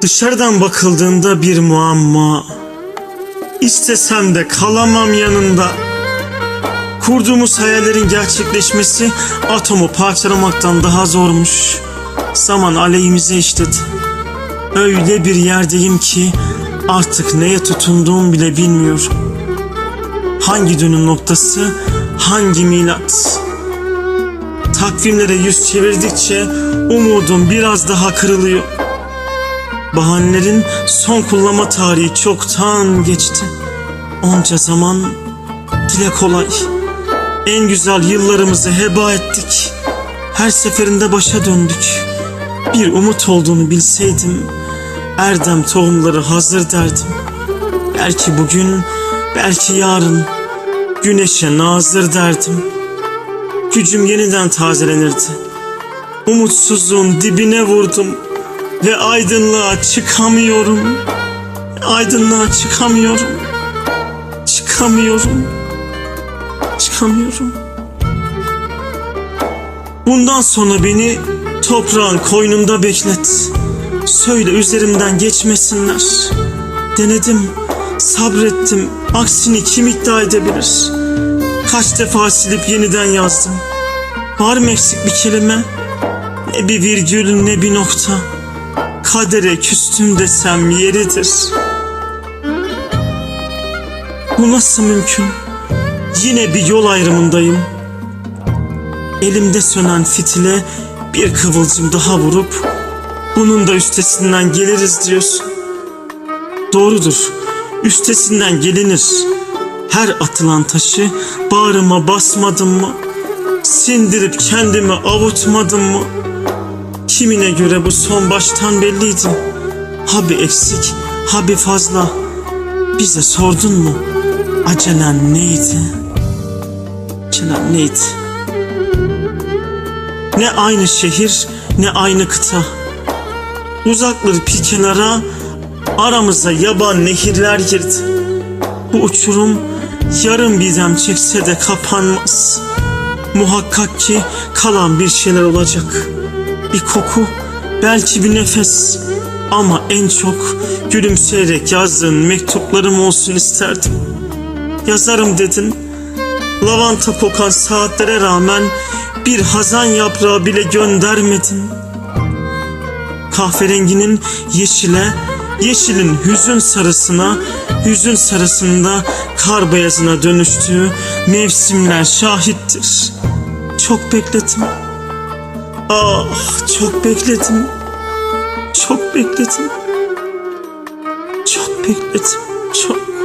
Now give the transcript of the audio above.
Dışarıdan bakıldığında bir muamma. İstesem de kalamam yanında. Kurduğumuz hayallerin gerçekleşmesi atomu parçalamaktan daha zormuş. Zaman aleyhimize işledi. Öyle bir yerdeyim ki artık neye tutunduğumu bile bilmiyorum. Hangi dönüm noktası, hangi milat? Takvimlere yüz çevirdikçe umudum biraz daha kırılıyor. Bahanelerin son kullanma tarihi çoktan geçti. Onca zaman dile kolay. En güzel yıllarımızı heba ettik. Her seferinde başa döndük. Bir umut olduğunu bilseydim Erdem tohumları hazır derdim. Belki bugün, belki yarın güneşe nazır derdim. Gücüm yeniden tazelenirdi. Umutsuzluğun dibine vurdum ve aydınlığa çıkamıyorum. Aydınlığa çıkamıyorum. Çıkamıyorum. Çıkamıyorum. Bundan sonra beni toprağın koynunda beklet. Söyle üzerimden geçmesinler. Denedim, sabrettim. Aksini kim iddia edebilir? Kaç defa silip yeniden yazdım. Var mı eksik bir kelime? Ne bir virgül ne bir nokta. Kadere küstüm desem yeridir. Bu nasıl mümkün? Yine bir yol ayrımındayım. Elimde sönen fitile bir kıvılcım daha vurup bunun da üstesinden geliriz diyorsun. Doğrudur. Üstesinden gelinir. Her atılan taşı bağrıma basmadım mı? Sindirip kendimi avutmadım mı? Kimine göre bu son baştan belliydi. Ha bir eksik, ha bir fazla. Bize sordun mu? Acelen neydi? Acelen neydi? Ne aynı şehir, ne aynı kıta. Uzakları bir kenara, aramıza yaban nehirler girdi. Bu uçurum yarım bir dem çekse de kapanmaz. Muhakkak ki kalan bir şeyler olacak. Bir koku, belki bir nefes. Ama en çok gülümseyerek yazdığın mektuplarım olsun isterdim. Yazarım dedin. Lavanta kokan saatlere rağmen bir hazan yaprağı bile göndermedin. Kahverenginin yeşile, yeşilin hüzün sarısına, hüzün sarısında kar beyazına dönüştüğü mevsimler şahittir. Çok bekledim. Ah çok bekledim. Çok bekledim. Çok bekledim. Çok.